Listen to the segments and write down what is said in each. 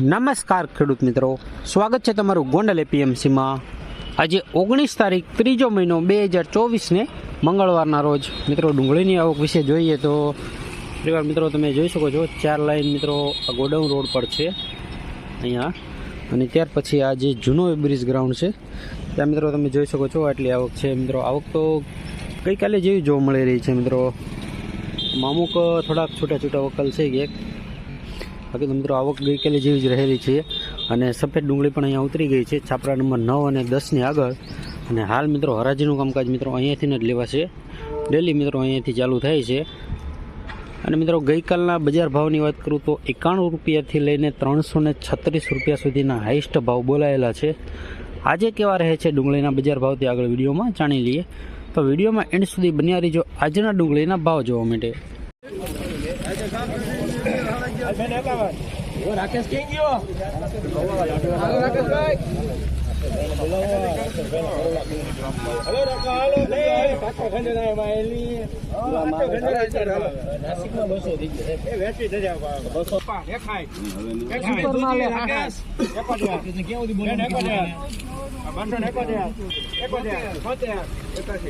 નમસ્કાર ખેડૂત મિત્રો. સ્વાગત છે તમારું ગોંડલ એપીએમસીમાં. આજે ઓગણીસ તારીખ ત્રીજો મહિનો બે હજાર ચોવીસને મંગળવારના રોજ. મિત્રો, ડુંગળીની આવક વિશે જોઈએ તો પરિવાર મિત્રો, તમે જોઈ શકો છો, ચાર લાઈન મિત્રો, આ ગોડાઉન રોડ પર છે. અહીંયા. અને ત્યાર પછી આ જે જૂનો બ્રિજ ગ્રાઉન્ડ છે, ત્યાં મિત્રો તમે જોઈ શકો છો આટલી આવક છે. મિત્રો, આવક તો ગઈકાલે જેવી જોવા મળી રહી છે, મિત્રો. અમુક થોડાક છૂટા છૂટા વકલ છે કે બાકી તો મિત્રો આવક ગઈકાલે જેવી જ રહેલી છે અને સફેદ ડુંગળી પણ અહીંયા ઉતરી ગઈ છે. છાપરા નંબર નવ અને દસની આગળ. અને હાલ મિત્રો હરાજીનું કામકાજ મિત્રો અહીંયાથી જ લેવાશે. ડેલી મિત્રો અહીંયાથી ચાલુ થાય છે. અને મિત્રો ગઈકાલના બજાર ભાવની વાત કરું તો એકાણું રૂપિયાથી લઈને ત્રણસો ને છત્રીસ રૂપિયા સુધીના હાઈસ્ટ ભાવ બોલાયેલા છે. આજે કેવા રહે છે ડુંગળીના બજાર ભાવથી આગળ વિડીયોમાં જાણી લઈએ. તો વિડીયોમાં એન્ડ સુધી બન્યા રહીજો. આજના ડુંગળીના ભાવ જોવા માટે. રાકેશ ક્યાં ગયો રાકેશભાઈ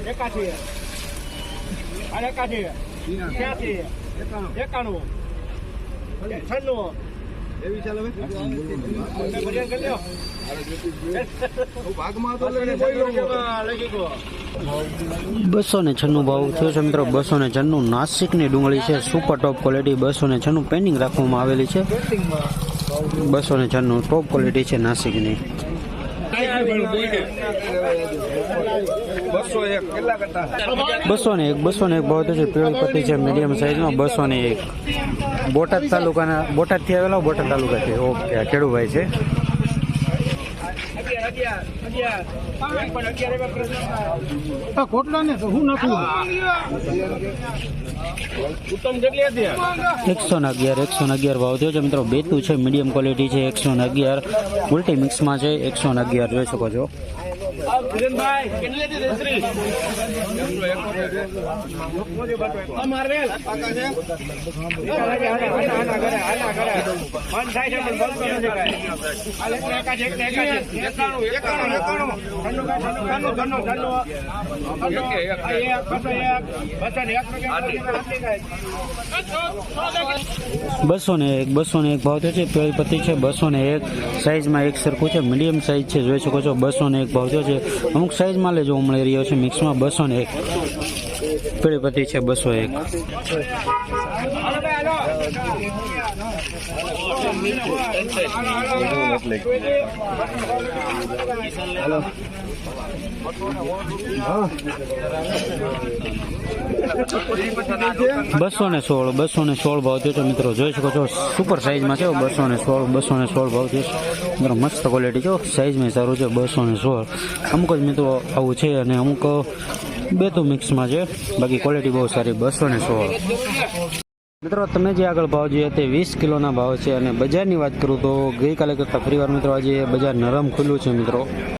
એકાશી એકાશી એકાણું એવી ચાલે ગયો. બસો ને છન્નું ભાવ થયો છે મિત્રો. બસો ને છન્નું નાસિકની ડુંગળી છે. સુપર ટોપ ક્વોલિટી બસો ને છન્નું પેનિંગ રાખવામાં આવેલી છે. બસો ને છન્નું ટોપ ક્વોલિટી છે નાસિકની. બસો ને એક બસો ને એક ભાવ થયો છે. પીળી પત્તી છે મીડિયમ સાઈઝમાં બસો ને એક. બોટાદ તાલુકાના, બોટાદથી આવેલા બોટાદ તાલુકાથી. ઓકે ખેડુભાઈ છે કોટલા ને તો હું નાખું ઉત્તમ કેટલી હતી એકસો અગિયાર એકસો અગિયાર ભાવ થયો છે મિત્રો. બેતું છે મીડિયમ ક્વોલિટી છે, એકસો ને અગિયાર. ઉલટી મિક્સમાં છે, એકસો ને અગિયાર. જોઈ શકો છો. કિરણભાઈ કેટલી હતી દસરી મારવેલ બસો ને એક બસો ને એક ભાવ થયો છે પેલી પત્તી છે બસો ને એક સાઈઝમાં એક સરખું છે મીડિયમ સાઇઝ છે જોઈ શકો છો બસો ને એક ભાવ થયો છે. અમુક સાઇઝમાં લેજો મળી રહ્યો છે મિક્સમાં બસો ને એક. પેલી છે બસો એક. બસો ને સોળ, બસો ને સોળ ભાવ થયો મિત્રો. જોઈ શકો છો સુપર સાઇઝમાં છે બસો ને સોળ, બસો ને સોળ ભાવ થયો મિત્રો, મસ્ત ક્વોલિટી છે સાઇઝમાં સારું છે, બસો ને સોળ. અમુક જ મિત્રો આવું છે અને અમુક બે તો મિક્સમાં છે. બાકી ક્વોલિટી બહુ સારી, બસો ને સોળ મિત્રો, તમે જે આગળ ભાવ જોઈએ તે વીસ કિલોના ભાવ છે અને બજારની વાત કરું તો ગઈકાલે કરતાં ફરીવાર મિત્રો આજે બજાર નરમ ખુલ્લું છે મિત્રો.